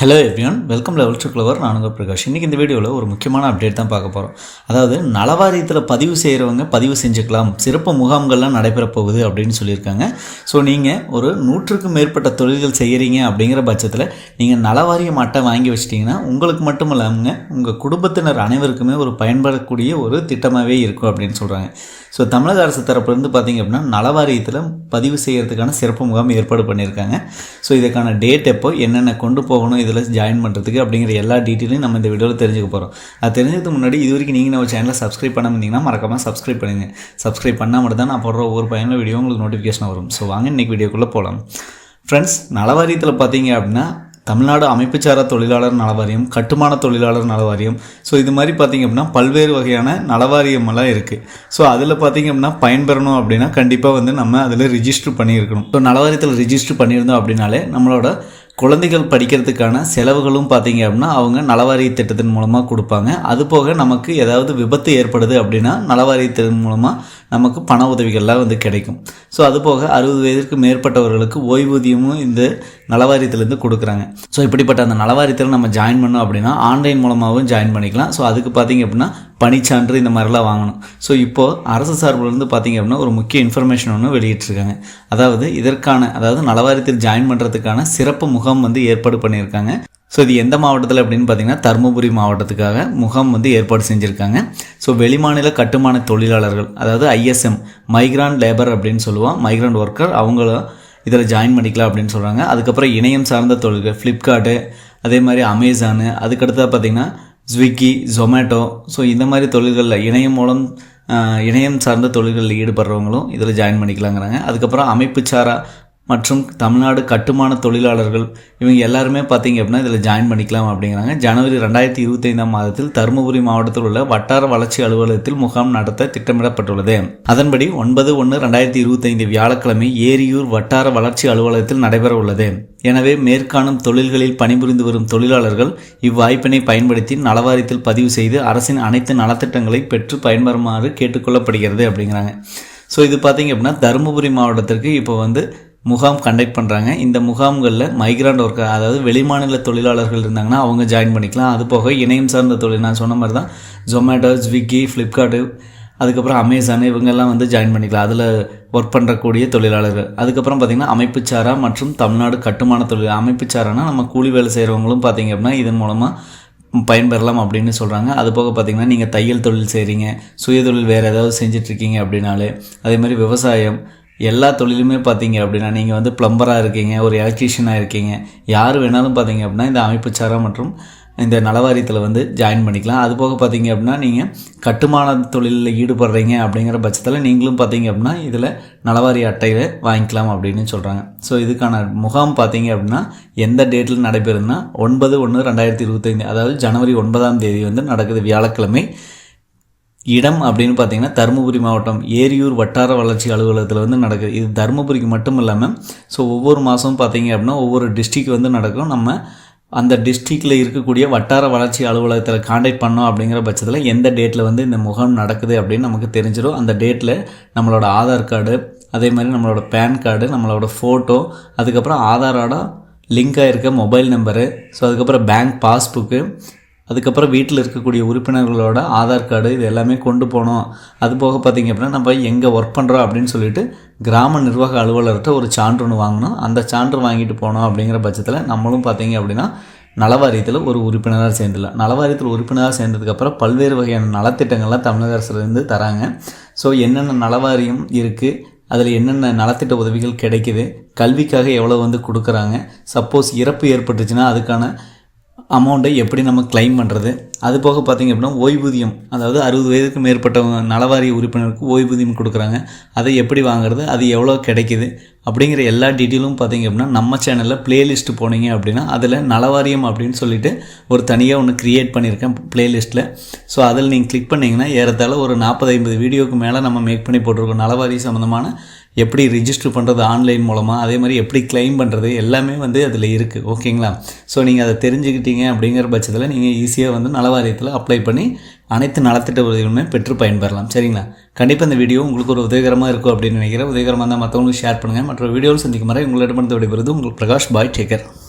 Hello everyone welcome level to clever நானுங்க பிரகாஷ். இன்றைக்கி இந்த வீடியோவில் ஒரு முக்கியமான அப்டேட் தான் பார்க்க போகிறோம் அதாவது நலவாரியத்தில் பதிவு செய்கிறவங்க பதிவு செஞ்சுக்கலாம். சிறப்பு முகாம்கள்லாம் நடைபெற போகுது அப்படின்னு சொல்லியிருக்காங்க. ஸோ நீங்கள் ஒரு நூற்றுக்கும் மேற்பட்ட தொழில்கள் செய்கிறீங்க அப்படிங்கிற பட்சத்தில் நீங்கள் நலவாரியம் அட்டை வாங்கி வச்சிட்டிங்கன்னா உங்களுக்கு மட்டும் இல்லாமல் உங்கள் குடும்பத்தினர் அனைவருக்குமே ஒரு பயன்படக்கூடிய ஒரு திட்டமாகவே இருக்கும் அப்படின்னு சொல்கிறாங்க ஸோ தமிழக அரசு தரப்புலேருந்து பார்த்திங்க அப்படின்னா நலவாரியத்தில் பதிவு செய்கிறதுக்கான சிறப்பு முகாம் ஏற்பாடு பண்ணியிருக்காங்க. ஸோ இதுக்கான டேட் எப்போ என்னென்ன கொண்டு போகணும் இதில் ஜாயின் பண்ணுறதுக்கு அப்படிங்கிற எல்லா டீட்டெயிலையும் நம்ம இந்த வீடியோவில் தெரிஞ்சுக்க போகிறோம் அது தெரிஞ்சதுக்கு முன்னாடி இது வரைக்கும் நீங்கள் நம்ம சேனலை சப்ஸ்கிரைப் பண்ண இருந்தீங்கன்னா மறக்காமல் சப்ஸ்கிரைப் பண்ணுங்கள் சப்ஸ்கிரைப் பண்ணால் மட்டும் தான் நான் போடுற ஒவ்வொரு பையனும் வீடியோ உங்களுக்கு நோட்டிஃபிகேஷன் வரும். ஸோ வாங்க இன்றைக்கி வீடியோக்குள்ளே போகலாம் ஃப்ரெண்ட்ஸ் நலவாரியத்தில் பார்த்தீங்க அப்படின்னா தமிழ்நாடு அமைப்புச்சாரா தொழிலாளர் நலவாரியம் கட்டுமான தொழிலாளர் நலவாரியம். ஸோ இது மாதிரி பார்த்திங்க அப்படின்னா பல்வேறு வகையான நலவாரியமெல்லாம் இருக்குது ஸோ அதில் பார்த்திங்க அப்படின்னா பயன்பெறணும் அப்படின்னா கண்டிப்பாக வந்து நம்ம அதில் ரிஜிஸ்டர் பண்ணியிருக்கணும். ஸோ நலவாரியத்தில் ரிஜிஸ்டர் பண்ணியிருந்தோம் அப்படின்னாலே நம்மளோட குழந்தைகள் படிக்கிறதுக்கான செலவுகளும் பார்த்தீங்க அப்படின்னா அவங்க நலவாரிய திட்டத்தின் மூலமாக கொடுப்பாங்க. அது போக நமக்கு ஏதாவது விபத்து ஏற்படுது அப்படின்னா நலவாரியத்தின் மூலமாக நமக்கு பண உதவிகள்லாம் வந்து கிடைக்கும். ஸோ அது போக அறுபது வயதிற்கு மேற்பட்டவர்களுக்கு ஓய்வூதியமும் இந்த நலவாரியத்திலேருந்து கொடுக்குறாங்க. ஸோ இப்படிப்பட்ட அந்த நலவாரியத்தில் நம்ம ஜாயின் பண்ணோம் அப்படின்னா ஆன்லைன் மூலமாகவும் ஜாயின் பண்ணிக்கலாம். ஸோ அதுக்கு பார்த்திங்க அப்படின்னா பணிச்சான்று இந்த மாதிரிலாம் வாங்கணும். ஸோ இப்போது அரசு சார்பிலிருந்து பார்த்திங்க அப்படின்னா ஒரு முக்கிய இன்ஃபர்மேஷன் ஒன்று வெளியிட்டிருக்காங்க. அதாவது இதற்கான அதாவது நலவாரியத்தில் ஜாயின் பண்ணுறதுக்கான சிறப்பு முகாம் வந்து ஏற்பாடு பண்ணியிருக்காங்க. ஸோ இது எந்த மாவட்டத்தில் அப்படின்னு பார்த்தீங்கன்னா தருமபுரி மாவட்டத்துக்காக முகாம் வந்து ஏற்பாடு செஞ்சுருக்காங்க. ஸோ வெளிமாநில கட்டுமான தொழிலாளர்கள் அதாவது ஐஎஸ்எம் மைக்ரான் லேபர் அப்படின்னு சொல்லுவோம். மைக்ரான் ஒர்க்கர் அவங்கள இதில் ஜாயின் பண்ணிக்கலாம் அப்படின்னு சொல்கிறாங்க அதுக்கப்புறம் இணையம் சார்ந்த தொழில்கள் ஃப்ளிப்கார்ட்டு அதே மாதிரி அமேசானு அதுக்கடுத்தா பார்த்திங்கன்னா ஸ்விக்கி ஜொமேட்டோ ஸோ இந்த மாதிரி தொழில்களில் இணையம் மூலம் இணையம் சார்ந்த தொழில்களில் ஈடுபடுறவங்களும் இதில் ஜாயின் பண்ணிக்கலாங்கிறாங்க. அதுக்கப்புறம் அமைப்பு சாரா மற்றும் தமிழ்நாடு கட்டுமான தொழிலாளர்கள் இவங்க எல்லாருமே பார்த்தீங்க அப்படின்னா இதில் ஜாயின் பண்ணிக்கலாம் அப்படிங்கிறாங்க. ஜனவரி ரெண்டாயிரத்தி இருபத்தைந்தாம் மாதத்தில் தருமபுரி மாவட்டத்தில் உள்ள வட்டார வளர்ச்சி அலுவலகத்தில் முகாம் நடத்த திட்டமிடப்பட்டுள்ளது. அதன்படி ஒன்பது ஒன்று ரெண்டாயிரத்தி இருபத்தைந்து வியாழக்கிழமை ஏரியூர் வட்டார வளர்ச்சி அலுவலகத்தில் நடைபெற உள்ளது. எனவே மேற்காணும் தொழில்களில் பணிபுரிந்து வரும் தொழிலாளர்கள் இவ்வாய்ப்பினை பயன்படுத்தி நலவாரியத்தில் பதிவு செய்து அரசின் அனைத்து நலத்திட்டங்களை பெற்று பயன்பெறுமாறு கேட்டுக்கொள்ளப்படுகிறது அப்படிங்கிறாங்க. ஸோ இது பார்த்திங்க அப்படின்னா தருமபுரி மாவட்டத்திற்கு இப்போ வந்து முகாம் கண்டக்ட் பண்ணுறாங்க இந்த முகாம்களில் மைக்ராண்ட் ஒர்க்கர் அதாவது வெளிமாநில தொழிலாளர்கள் இருந்தாங்கன்னா அவங்க ஜாயின் பண்ணிக்கலாம். அது போக இணையம் சார்ந்த தொழில் நான் சொன்ன மாதிரி தான் ஜொமேட்டோ ஸ்விக்கி ஃப்ளிப்கார்ட்டு அதுக்கப்புறம் அமேசான் இவங்கெல்லாம் வந்து ஜாயின் பண்ணிக்கலாம். அதில் ஒர்க் பண்ணுறக்கூடிய தொழிலாளர்கள். அதுக்கப்புறம் பார்த்திங்கன்னா அமைப்புச்சாரா மற்றும் தமிழ்நாடு கட்டுமான தொழில். அமைப்புச்சாரானா நம்ம கூலி வேலை செய்கிறவங்களும் பார்த்திங்க அப்படின்னா இதன் மூலமாக பயன்பெறலாம் அப்படின்னு சொல்கிறாங்க அது போக பார்த்திங்கன்னா நீங்கள் தையல் தொழில் செய்கிறீங்க சுய தொழில் வேறு ஏதாவது செஞ்சிட்ருக்கீங்க அப்படின்னாலே. அதே மாதிரி விவசாயம் எல்லா தொழிலுமே பார்த்தீங்க அப்படின்னா நீங்கள் வந்து ப்ளம்பராக இருக்கீங்க ஒரு எலக்ட்ரீஷியனாக இருக்கீங்க யார் வேணாலும் பார்த்தீங்க அப்படின்னா இந்த அமைப்பு மற்றும் இந்த நலவாரியத்தில் வந்து ஜாயின் பண்ணிக்கலாம். அது போக பார்த்தீங்க அப்படின்னா நீங்கள் கட்டுமான தொழிலில் ஈடுபடுறீங்க அப்படிங்கிற பட்சத்தில் நீங்களும் பார்த்தீங்க அப்படின்னா இதில் நலவாரிய அட்டையில் வாங்கிக்கலாம் அப்படின்னு சொல்கிறாங்க ஸோ இதுக்கான முகாம் பார்த்தீங்க அப்படின்னா எந்த டேட்டில் நடைபெறுதுன்னா ஒன்பது ஒன்று ரெண்டாயிரத்தி இருபத்தைந்து அதாவது ஜனவரி ஒன்பதாம் தேதி வந்து நடக்குது வியாழக்கிழமை. இடம் அப்படின்னு பார்த்தீங்கன்னா தருமபுரி மாவட்டம் ஏரியூர் வட்டார வளர்ச்சி அலுவலகத்தில் வந்து நடக்குது. இது தருமபுரிக்கு மட்டும் இல்லாமல் ஸோ ஒவ்வொரு மாதமும் பார்த்தீங்க அப்படின்னா ஒவ்வொரு டிஸ்ட்ரிக் வந்து நடக்கும். நம்ம அந்த டிஸ்ட்ரிக்டில் இருக்கக்கூடிய வட்டார வளர்ச்சி அலுவலகத்தில் காண்டாக்ட் பண்ணோம் அப்படிங்கிற பட்சத்தில் எந்த டேட்டில் வந்து இந்த முகாம் நடக்குது அப்படின்னு நமக்கு தெரிஞ்சிடும் அந்த டேட்டில் நம்மளோட ஆதார் கார்டு அதே மாதிரி நம்மளோட பேன் கார்டு நம்மளோட ஃபோட்டோ அதுக்கப்புறம் ஆதாரோட லிங்காக இருக்க மொபைல் நம்பரு ஸோ அதுக்கப்புறம் பேங்க் பாஸ்புக்கு அதுக்கப்புறம் வீட்டில் இருக்கக்கூடிய உறுப்பினர்களோட ஆதார் கார்டு இது எல்லாமே கொண்டு போனோம். அது போக பார்த்திங்க அப்படின்னா நம்ம எங்கே ஒர்க் பண்ணுறோம் அப்படின்னு சொல்லிட்டு கிராம நிர்வாக அலுவலர்கிட்ட ஒரு சான்று ஒன்று வாங்கணும் அந்த சான்று வாங்கிட்டு போனோம் அப்படிங்கிற பட்சத்தில் நம்மளும் பார்த்திங்க அப்படின்னா நலவாரியத்தில் ஒரு உறுப்பினராக சேர்ந்துடலாம். நலவாரியத்தில் உறுப்பினராக சேர்ந்ததுக்கப்புறம் பல்வேறு வகையான நலத்திட்டங்கள்லாம் தமிழக அரசுலேருந்து தராங்க. ஸோ என்னென்ன நலவாரியம் இருக்குது அதில் என்னென்ன நலத்திட்ட உதவிகள் கிடைக்கிது? கல்விக்காக எவ்வளோ வந்து கொடுக்குறாங்க? சப்போஸ் இறப்பு ஏற்பட்டுச்சுன்னா அதுக்கான அமௌண்ட்டை எப்படி நம்ம கிளைம் பண்ணுறது அது போக பார்த்திங்க அப்படின்னா ஓய்வூதியம் அதாவது அறுபது வயதுக்கு மேற்பட்டவங்க நலவாரிய உறுப்பினருக்கு ஓய்வூதியம் கொடுக்குறாங்க. அதை எப்படி வாங்குறது? அது எவ்வளோ கிடைக்கிது? அப்படிங்கிற எல்லா டீட்டெயிலும் பார்த்திங்க அப்படின்னா நம்ம சேனலில் ப்ளேலிஸ்ட் போனீங்க அப்படின்னா அதில் நலவாரியம் அப்படின்னு சொல்லிட்டு ஒரு தனியாக ஒன்று க்ரியேட் பண்ணியிருக்கேன் பிளேலிஸ்ட்டில் ஸோ அதில் நீங்கள் கிளிக் பண்ணிங்கன்னா ஏறத்தாழ ஒரு நாற்பது ஐம்பது வீடியோக்கு மேலே நம்ம மேக் பண்ணி போட்டிருக்கோம். நலவாரி சம்மந்தமான எப்படி ரிஜிஸ்டர் பண்ணுறது ஆன்லைன் மூலமாக அதே மாதிரி எப்படி கிளைம் பண்ணுறது எல்லாமே வந்து அதில் இருக்குது ஓகேங்களா ஸோ நீங்கள் அதை தெரிஞ்சுக்கிட்டீங்க அப்படிங்கிற பட்சத்தில் நீங்கள் ஈஸியாக வந்து நலவாரியத்தில் அப்ளை பண்ணி அனைத்து நலத்திட்ட உதவிகளுமே பெற்று பயன்பெறலாம். சரிங்களா? கண்டிப்பாக இந்த வீடியோ உங்களுக்கு ஒரு உதவிகரமாக இருக்கும் அப்படின்னு நினைக்கிறேன். உதவிகரமாக இருந்தால் மற்றவங்களுக்கு ஷேர் பண்ணுங்கள் மற்ற வீடியோவில் சந்திக்கும் வரை உங்களிடமிருந்து விடைபெறுது உங்களுக்கு பிரகாஷ் பாய் டேக்கர்